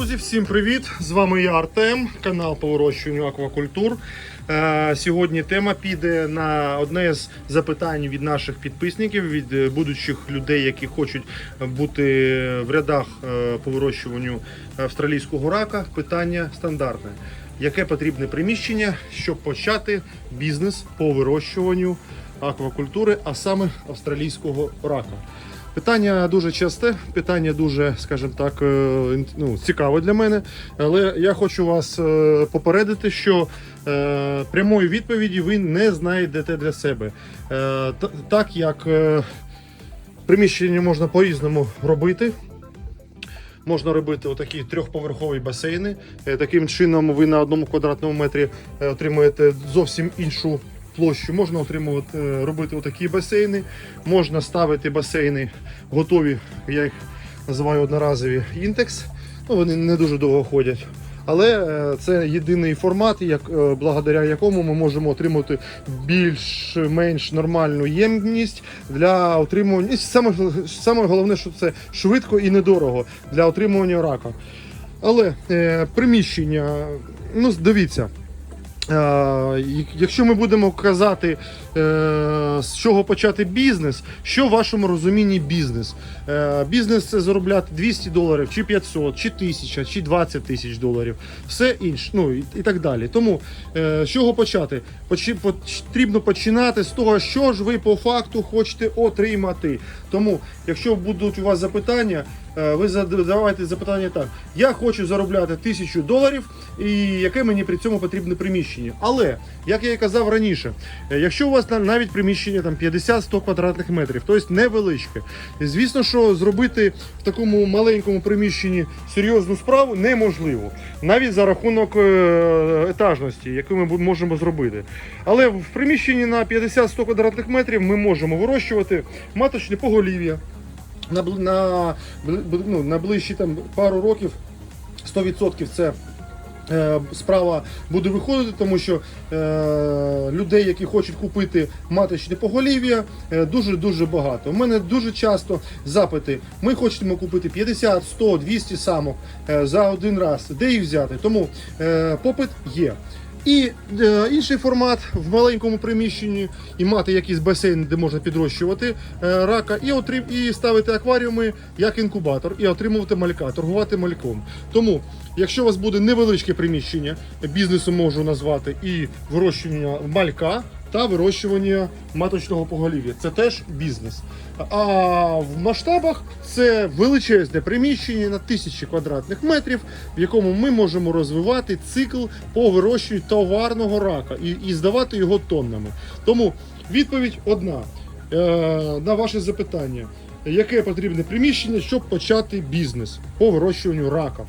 Друзі, всім привіт! З вами я Артем, канал по вирощуванню аквакультур. Е, Сьогодні тема піде на одне з запитань від наших підписників, від е, будучих людей, які хочуть бути в рядах е, по вирощуванню австралійського рака. Питання стандартне: яке потрібне приміщення, щоб почати бізнес по вирощуванню аквакультури, а саме австралійського рака? Питання дуже часте, питання дуже, скажімо так, е, ну, цікаве для мене. Але я хочу вас е, попередити, що е, прямої відповіді ви не знайдете для себе. Так як приміщення можна по-різному робити. Можна робити отакі трьохповерхові басейни. Таким чином ви на одному квадратному метрі отримуєте зовсім іншу площу. Можна отримувати, е, робити отакі басейни. Можна ставити басейни готові, я їх називаю одноразові інтекс. Ну, вони не дуже довго ходять. Але е, це єдиний формат, як, е, благодаря якому ми можемо отримати більш-менш нормальну ємність для отримування. І саме, саме головне, що це швидко і недорого для отримування рака. Але е, приміщення, ну дивіться. Е, як- Якщо ми будемо казати, е, з чого почати бізнес, що в вашому розумінні бізнес? Е, Бізнес це заробляти 200 доларів, чи 500, чи 1000, чи 20 тисяч доларів, все інше, ну і, так далі. Тому з чого почати? Потрібно починати з того, що ж ви по факту хочете отримати. Тому, якщо будуть у вас запитання, ви задавайте запитання так: я хочу заробляти тисячу доларів, і яке мені при цьому потрібне приміщення. Але як я і казав раніше, е, якщо у вас на- навіть приміщення там 50-100 квадратних метрів, тобто невеличке, звісно, що зробити в такому маленькому приміщенні серйозну справу неможливо, навіть за рахунок е, етажності, яку ми можемо зробити. Але в приміщенні на 50-100 квадратних метрів ми можемо вирощувати маточне поголів'я. На, на, ну, на ближчі там, пару років 100% це справа буде виходити, тому що е, людей, які хочуть купити маточне поголів'я, е, дуже-дуже багато. У мене дуже часто запити. Ми хочемо купити 50, 100, 200 самок е, за один раз. Де їх взяти? Тому е, попит є. І е, інший формат в маленькому приміщенні і мати якийсь басейн, де можна підрощувати е, рака, і отрим, і ставити акваріуми як інкубатор, і отримувати малька, торгувати мальком. Тому, якщо у вас буде невеличке приміщення, бізнесу можу назвати і вирощування малька. Та вирощування маточного поголів'я це теж бізнес. А в масштабах це величезне приміщення на тисячі квадратних метрів, в якому ми можемо розвивати цикл по вирощуванню товарного рака і, і здавати його тоннами. Тому відповідь одна е, на ваше запитання: яке потрібне приміщення, щоб почати бізнес по вирощуванню рака?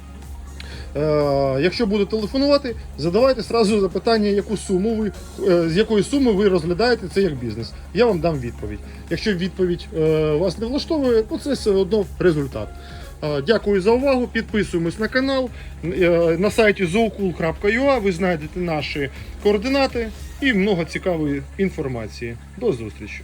Е, якщо буде телефонувати, задавайте сразу запитання, яку суму ви е, з якої суми ви розглядаєте це як бізнес. Я вам дам відповідь. Якщо відповідь е, вас не влаштовує, то це все одно результат. Дякую за увагу. Підписуємось на канал. На сайті zookul.ua ви знайдете наші координати і много цікавої інформації. До зустрічі!